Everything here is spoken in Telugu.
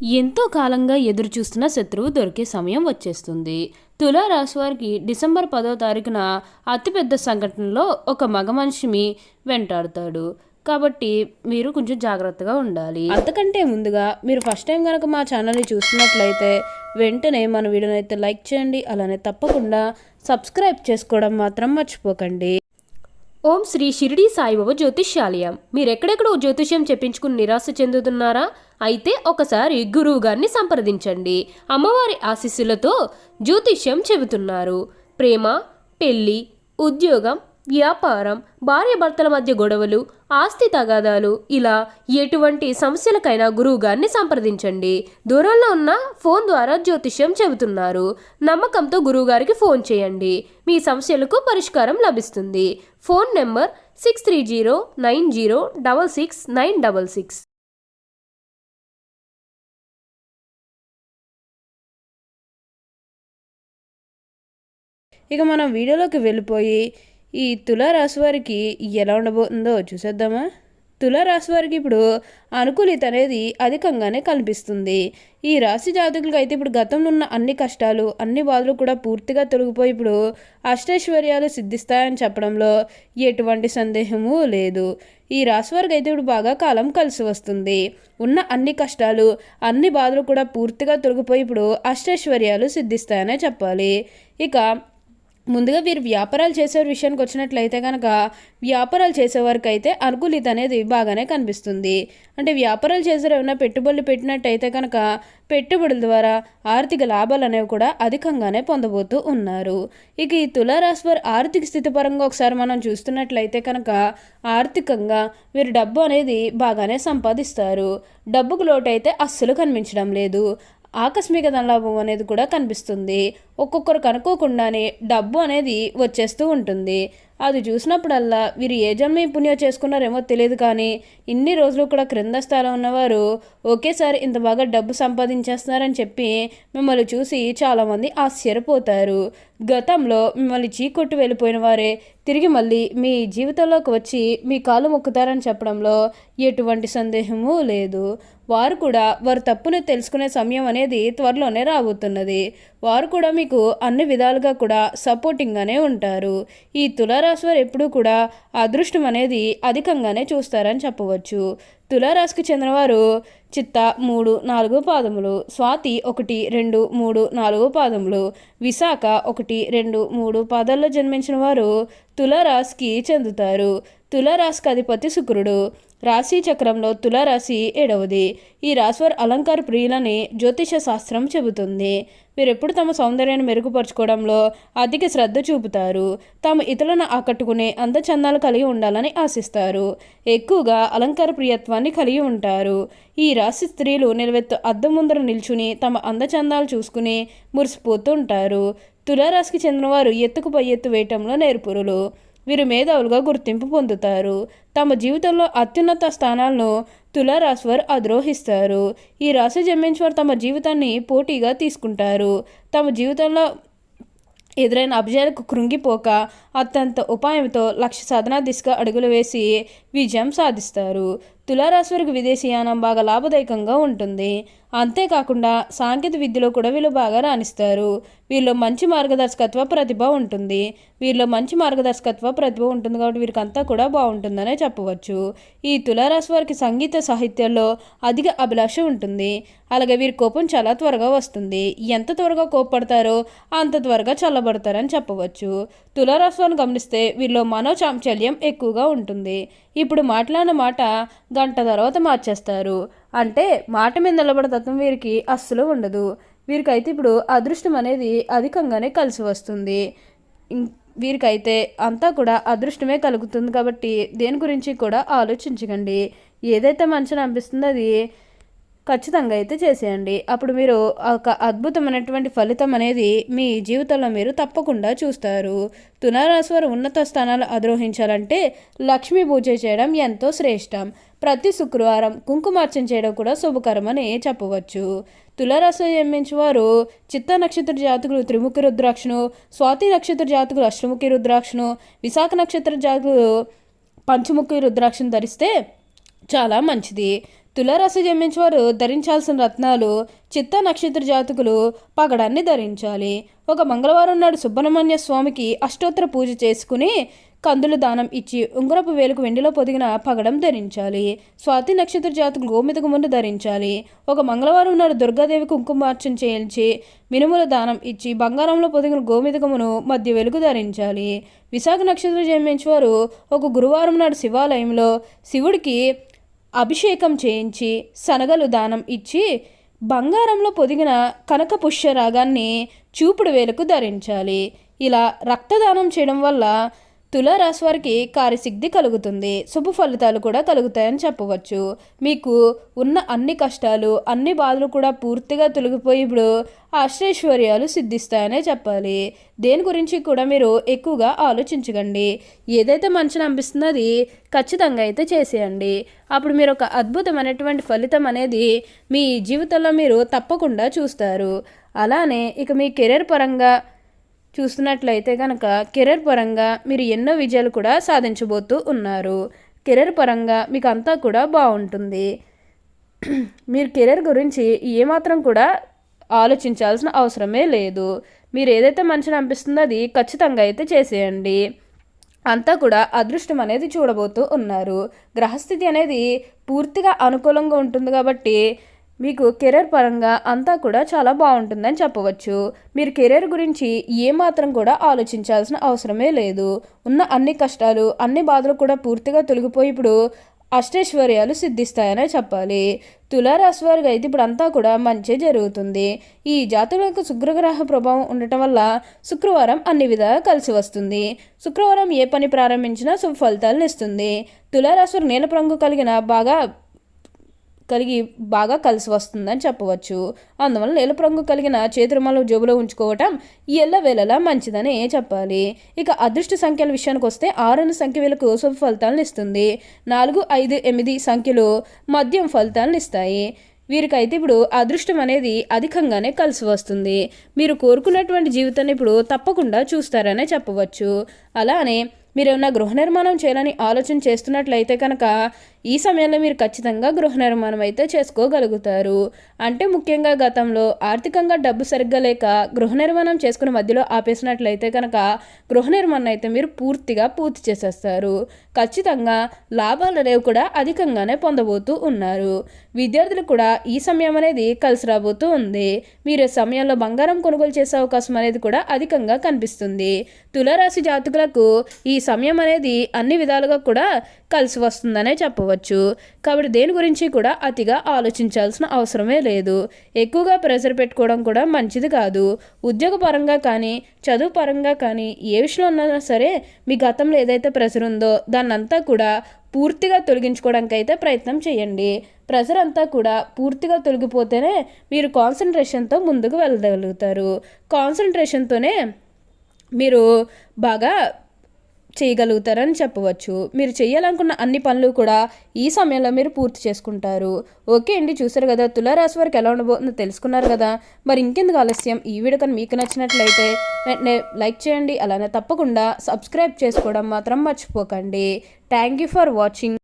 ఎంతో కాలంగా ఎదురుచూస్తున్న శత్రువు దొరికే సమయం వచ్చేస్తుంది. తులా వారికి డిసెంబర్ పదో తారీఖున అతిపెద్ద సంఘటనలో ఒక మగ మనిషిని వెంటాడుతాడు. కాబట్టి మీరు కొంచెం జాగ్రత్తగా ఉండాలి. అంతకంటే ముందుగా మీరు ఫస్ట్ టైం కనుక మా ఛానల్ని చూస్తున్నట్లయితే వెంటనే మన వీడియోని అయితే లైక్ చేయండి. అలానే తప్పకుండా సబ్స్క్రైబ్ చేసుకోవడం మాత్రం మర్చిపోకండి. ఓం శ్రీ షిరిడి సాయిబాబా జ్యోతిష్యాలయం. మీరెక్కడెక్కడో జ్యోతిష్యం చెప్పించుకుని నిరాశ చెందుతున్నారా? అయితే ఒకసారి గురువు గారిని సంప్రదించండి. అమ్మవారి ఆశీస్సులతో జ్యోతిష్యం చెబుతున్నారు. ప్రేమ పెళ్ళి ఉద్యోగం వ్యాపారం భార్యాభర్తల మధ్య గొడవలు ఆస్తి తగాదాలు ఇలా ఎటువంటి సమస్యలకైనా గురువు గారిని సంప్రదించండి. దూరంలో ఉన్న ఫోన్ ద్వారా జ్యోతిష్యం చెబుతున్నారు. నమ్మకంతో గురువుగారికి ఫోన్ చేయండి. మీ సమస్యలకు పరిష్కారం లభిస్తుంది. Phone number six three zero nine zero double six nine double six. ఇక మనం వీడియోలోకి వెళ్ళిపోయి ఈ తులారాశి వారికి ఎలా ఉండబోతుందో చూసేద్దామా? తులారాశి వారికి ఇప్పుడు అనుకూలిత అనేది అధికంగానే కనిపిస్తుంది. ఈ రాశి జాతకులకు అయితే ఇప్పుడు గతంలో ఉన్న అన్ని కష్టాలు అన్ని బాధలు కూడా పూర్తిగా తొలగిపోయి ఇప్పుడు అష్టైశ్వర్యాలు సిద్ధిస్తాయని చెప్పడంలో ఎటువంటి సందేహము లేదు. ఈ రాశి వారికి అయితే ఇప్పుడు బాగా కాలం కలిసి వస్తుంది. ఉన్న అన్ని కష్టాలు అన్ని బాధలు కూడా పూర్తిగా తొలగిపోయి ఇప్పుడు అష్టైశ్వర్యాలు సిద్ధిస్తాయనే చెప్పాలి. ఇక ముందుగా వీరు వ్యాపారాలు చేసే విషయానికి వచ్చినట్లయితే కనుక వ్యాపారాలు చేసేవారికి అయితే అనుకూలిత అనేది బాగానే కనిపిస్తుంది. అంటే వ్యాపారాలు చేసే ఏమైనా పెట్టుబడులు పెట్టినట్టయితే కనుక పెట్టుబడుల ద్వారా ఆర్థిక లాభాలు అనేవి కూడా అధికంగానే పొందబోతూ ఉన్నారు. ఇక ఈ తులారాశి వారి ఆర్థిక స్థితి పరంగా ఒకసారి మనం చూస్తున్నట్లయితే కనుక ఆర్థికంగా వీరు డబ్బు అనేది బాగానే సంపాదిస్తారు. డబ్బుకు లోటు అయితే అస్సలు కనిపించడం లేదు. ఆకస్మిక ధనలాభం అనేది కూడా కనిపిస్తుంది. ఒక్కొక్కరికి అనుకోకుండానే డబ్బు అనేది వచ్చేస్తూ ఉంటుంది. అది చూసినప్పుడల్లా వీరు ఏ జన్మ పుణ్యం చేసుకున్నారేమో తెలియదు కానీ ఇన్ని రోజులు కూడా క్రింద స్థాయిలో ఉన్నవారు ఒకేసారి ఇంత బాగా డబ్బు సంపాదించేస్తున్నారని చెప్పి మిమ్మల్ని చూసి చాలామంది ఆశ్చర్యపోతారు. గతంలో మిమ్మల్ని చీకొట్టు వెళ్ళిపోయిన వారే తిరిగి మళ్ళీ మీ జీవితంలోకి వచ్చి మీ కాలు మొక్కుతారని చెప్పడంలో ఎటువంటి సందేహము లేదు. వారు కూడా వారు తప్పును తెలుసుకునే సమయం అనేది త్వరలోనే రాబోతున్నది. వారు కూడా మీకు అన్ని విధాలుగా కూడా సపోర్టింగ్గానే ఉంటారు. ఈ తులారాశి వారు ఎప్పుడూ కూడా అదృష్టం అనేది అధికంగానే చూస్తారని చెప్పవచ్చు. తులారాశికి చెందినవారు చిత్త మూడు నాలుగు పాదములు స్వాతి ఒకటి రెండు మూడు నాలుగు పాదములు విశాఖ ఒకటి రెండు మూడు పాదాల్లో జన్మించిన వారు తులారాశికి చెందుతారు. తులారాశికి అధిపతి శుక్రుడు. రాశి చక్రంలో తులారాశి ఏడవది. ఈ రాశివారు అలంకార ప్రియులని జ్యోతిష శాస్త్రం చెబుతుంది. వీరెప్పుడు తమ సౌందర్యాన్ని మెరుగుపరచుకోవడంలో అధిక శ్రద్ధ చూపుతారు. తాము ఇతరులను ఆకట్టుకునే అందచందాలు కలిగి ఉండాలని ఆశిస్తారు. ఎక్కువగా అలంకార ప్రియత్వాన్ని కలిగి ఉంటారు. ఈ రాశి స్త్రీలు నిలవెత్తు అద్దం ముందర నిల్చుని తమ అందచందాలు చూసుకుని మురిసిపోతూ ఉంటారు. తులారాశికి చెందినవారు ఎత్తుకు పై ఎత్తు వేయటంలో నేర్పురులు. వీరు మేధావులుగా గుర్తింపు పొందుతారు. తమ జీవితంలో అత్యున్నత స్థానాలను తులారాశి వారు ఈ రాశి జన్మించిన తమ జీవితాన్ని పోటీగా తీసుకుంటారు. తమ జీవితంలో ఎదురైన అభిజయాలకు కృంగిపోక అత్యంత ఉపాయంతో లక్ష్య సాధన దిశగా అడుగులు వేసి విజయం సాధిస్తారు. తులారాశి వారికి విదేశీయానం బాగా లాభదాయకంగా ఉంటుంది. అంతేకాకుండా సాంకేతిక విద్యలో కూడా వీళ్ళు బాగా రాణిస్తారు. వీళ్ళు మంచి మార్గదర్శకత్వ ప్రతిభ ఉంటుంది. వీళ్ళు మంచి మార్గదర్శకత్వ ప్రతిభ ఉంటుంది కాబట్టి వీరికంతా కూడా బాగుంటుందనే చెప్పవచ్చు. ఈ తులారాశి వారికి సంగీత సాహిత్యంలో అధిక అభిలాష ఉంటుంది. అలాగే వీరి కోపం చాలా త్వరగా వస్తుంది. ఎంత త్వరగా కోపడతారో అంత త్వరగా చల్లబడతారని చెప్పవచ్చు. తులారాశి వారిని గమనిస్తే వీరిలో మనోచాంచల్యం ఎక్కువగా ఉంటుంది. ఇప్పుడు మాట్లాడిన మాట గంట తర్వాత మార్చేస్తారు. అంటే మాట మీద నిలబడే తత్వం వీరికి అస్సలు ఉండదు. వీరికైతే ఇప్పుడు అదృష్టం అనేది అధికంగానే కలిసి వస్తుంది. వీరికైతే అంతా కూడా అదృష్టమే కలుగుతుంది కాబట్టి దేని గురించి కూడా ఆలోచించకండి. ఏదైతే మంచిని అనిపిస్తుందో అది ఖచ్చితంగా అయితే చేసేయండి. అప్పుడు మీరు ఒక అద్భుతమైనటువంటి ఫలితం అనేది మీ జీవితంలో మీరు తప్పకుండా చూస్తారు. తులారాశి వారు ఉన్నత స్థానాలు అధిరోహించాలంటే లక్ష్మీ పూజ చేయడం ఎంతో శ్రేష్టం. ప్రతి శుక్రవారం కుంకుమార్చన చేయడం కూడా శుభకరమని చెప్పవచ్చు. తులారాశి జన్మించిన వారు చిత్త నక్షత్ర జాతకులు త్రిముఖి రుద్రాక్షను స్వాతి నక్షత్ర జాతకులు అష్టముఖి రుద్రాక్షను విశాఖ నక్షత్ర జాతకులు పంచముఖి రుద్రాక్షను ధరిస్తే చాలా మంచిది. తులారాశి జన్మించేవారు ధరించాల్సిన రత్నాలు చిత్త నక్షత్ర జాతకులు పగడాన్ని ధరించాలి. ఒక మంగళవారం నాడు సుబ్రహ్మణ్య స్వామికి అష్టోత్తర పూజ చేసుకుని కందులు దానం ఇచ్చి ఉంగరపు వేలుకు వెండిలో పొదిగిన పగడం ధరించాలి. స్వాతి నక్షత్ర జాతకులు గోమితకు ముందు ధరించాలి. ఒక మంగళవారం నాడు దుర్గాదేవి కుంకుమార్చన చేయించి మినుముల దానం ఇచ్చి బంగారంలో పొదిగిన గోమితకమును మధ్య వెలుగు ధరించాలి. విశాఖ నక్షత్రం జన్మించేవారు ఒక గురువారం నాడు శివాలయంలో శివుడికి అభిషేకం చేయించి శనగలు దానం ఇచ్చి బంగారంలో పొదిగిన కనక పుష్యరాగాన్ని చూపుడు వేలకు ధరించాలి. ఇలా రక్తదానం చేయడం వల్ల తులారాశి వారికి కార్యసిద్ధి కలుగుతుంది. శుభ ఫలితాలు కూడా కలుగుతాయని చెప్పవచ్చు. మీకు ఉన్న అన్ని కష్టాలు అన్ని బాధలు కూడా పూర్తిగా తొలగిపోయి ఇప్పుడు అష్టైశ్వర్యాలు సిద్ధిస్తాయనే చెప్పాలి. దేని గురించి కూడా మీరు ఎక్కువగా ఆలోచించకండి. ఏదైతే మంచిని అనిపిస్తుందో అది ఖచ్చితంగా అయితే చేసేయండి. అప్పుడు మీరు ఒక అద్భుతమైనటువంటి ఫలితం అనేది మీ జీవితంలో మీరు తప్పకుండా చూస్తారు. అలానే ఇక మీ కెరీర్ పరంగా చూస్తున్నట్లయితే కనుక కెరీర్ పరంగా మీరు ఎన్నో విజయాలు కూడా సాధించబోతూ ఉన్నారు. కెరీర్ పరంగా మీకు అంతా కూడా బాగుంటుంది. మీరు కెరీర్ గురించి ఏమాత్రం కూడా ఆలోచించాల్సిన అవసరమే లేదు. మీరు ఏదైతే మంచిని అనిపిస్తుందో అది ఖచ్చితంగా అయితే చేసేయండి. అంతా కూడా అదృష్టం అనేది చూడబోతూ ఉన్నారు. గ్రహస్థితి అనేది పూర్తిగా అనుకూలంగా ఉంటుంది కాబట్టి మీకు కెరీర్ పరంగా అంతా కూడా చాలా బాగుంటుందని చెప్పవచ్చు. మీరు కెరీర్ గురించి ఏమాత్రం కూడా ఆలోచించాల్సిన అవసరమే లేదు. ఉన్న అన్ని కష్టాలు అన్ని బాధలు కూడా పూర్తిగా తొలగిపోయి ఇప్పుడు అష్టైశ్వర్యాలు సిద్ధిస్తాయనే చెప్పాలి. తులారాశి వారికి అయితే ఇప్పుడు అంతా కూడా మంచి జరుగుతుంది. ఈ జాతులకు శుక్రగ్రహ ప్రభావం ఉండటం వల్ల శుక్రవారం అన్ని విధాలుగా కలిసి వస్తుంది. శుక్రవారం ఏ పని ప్రారంభించినా శుభ ఫలితాలను ఇస్తుంది. తులారాశి నీలపు రంగు కలిగిన బాగా కలిగి బాగా కలిసి వస్తుందని చెప్పవచ్చు. అందువల్ల నీలపు రంగు కలిగిన చేతురుమల జోబులో ఉంచుకోవటం ఎల్లవేళలా మంచిదని చెప్పాలి. ఇక అదృష్ట సంఖ్యల విషయానికి వస్తే ఆరు సంఖ్య వీళ్ళకు శుభ ఫలితాలను ఇస్తుంది. నాలుగు ఐదు ఎనిమిది సంఖ్యలు మద్యం ఫలితాలను ఇస్తాయి. వీరికైతే ఇప్పుడు అదృష్టం అనేది అధికంగానే కలిసి వస్తుంది. మీరు కోరుకున్నటువంటి జీవితాన్ని ఇప్పుడు తప్పకుండా చూస్తారనే చెప్పవచ్చు. అలానే మీరు ఏమన్నా గృహ నిర్మాణం చేయాలని ఆలోచన చేస్తున్నట్లయితే కనుక ఈ సమయంలో మీరు ఖచ్చితంగా గృహ నిర్మాణం అయితే చేసుకోగలుగుతారు. అంటే ముఖ్యంగా గతంలో ఆర్థికంగా డబ్బు సరిగ్గా లేక గృహ నిర్మాణం చేసుకుని మధ్యలో ఆపేసినట్లయితే కనుక గృహ నిర్మాణం అయితే మీరు పూర్తిగా పూర్తి చేసేస్తారు. ఖచ్చితంగా లాభాలు అనేవి కూడా అధికంగానే పొందబోతూ ఉన్నారు. విద్యార్థులు కూడా ఈ సమయం అనేది కలిసి రాబోతూ ఉంది. మీరు సమయంలో బంగారం కొనుగోలు చేసే అవకాశం అనేది కూడా అధికంగా కనిపిస్తుంది. తులారాశి జాతకులకు ఈ సమయం అనేది అన్ని విధాలుగా కూడా కలిసి వస్తుందనే చెప్పవచ్చు. కాబట్టి దేని గురించి కూడా అతిగా ఆలోచించాల్సిన అవసరమే లేదు. ఎక్కువగా ప్రెషర్ పెట్టుకోవడం కూడా మంచిది కాదు. ఉద్యోగ పరంగా కానీ చదువు పరంగా కానీ ఏ విషయంలో ఉన్నా సరే మీ గతంలో ఏదైతే ప్రెషర్ ఉందో దాన్నంతా కూడా పూర్తిగా తొలగించుకోవడానికి అయితే ప్రయత్నం చేయండి. ప్రెషర్ అంతా కూడా పూర్తిగా తొలగిపోతేనే మీరు కాన్సన్ట్రేషన్తో ముందుకు వెళ్ళగలుగుతారు. కాన్సన్ట్రేషన్తోనే మీరు బాగా చేయగలుగుతారని చెప్పవచ్చు. మీరు చేయాలనుకున్న అన్ని పనులు కూడా ఈ సమయంలో మీరు పూర్తి చేసుకుంటారు. ఓకే అండి చూసారు కదా తులారాశి వారికి ఎలా ఉండబోతుందో తెలుసుకున్నారు కదా. మరి ఇంకెందుకు ఆలస్యం? ఈ వీడియో కానీ మీకు నచ్చినట్లయితే వెంటనే లైక్ చేయండి. అలానే తప్పకుండా సబ్స్క్రైబ్ చేసుకోవడం మాత్రం మర్చిపోకండి. Thank you for watching